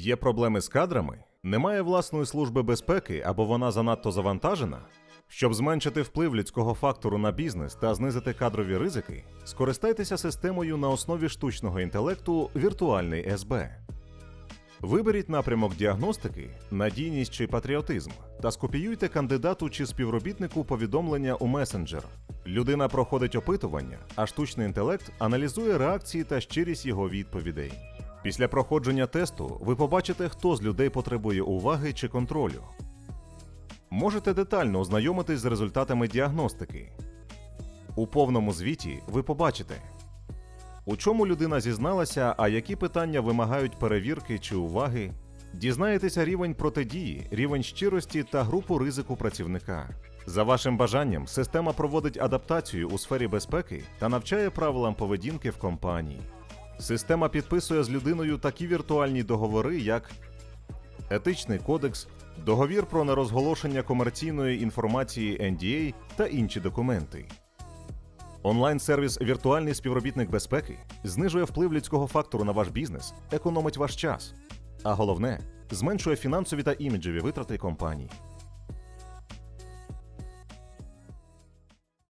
Є проблеми з кадрами? Немає власної служби безпеки або вона занадто завантажена? Щоб зменшити вплив людського фактору на бізнес та знизити кадрові ризики, скористайтеся системою на основі штучного інтелекту Віртуальний СБ. Виберіть напрямок діагностики, надійність чи патріотизм та скопіюйте кандидату чи співробітнику повідомлення у месенджер. Людина проходить опитування, а штучний інтелект аналізує реакції та щирість його відповідей. Після проходження тесту ви побачите, хто з людей потребує уваги чи контролю. Можете детально ознайомитись з результатами діагностики. У повному звіті ви побачите, у чому людина зізналася, а які питання вимагають перевірки чи уваги. Дізнаєтеся рівень протидії, рівень щирості та групу ризику працівника. За вашим бажанням, система проводить адаптацію у сфері безпеки та навчає правилам поведінки в компанії. Система підписує з людиною такі віртуальні договори, як Етичний кодекс, договір про нерозголошення комерційної інформації NDA та інші документи. Онлайн-сервіс Віртуальний співробітник безпеки знижує вплив людського фактору на ваш бізнес, економить ваш час, а головне зменшує фінансові та іміджеві витрати компанії.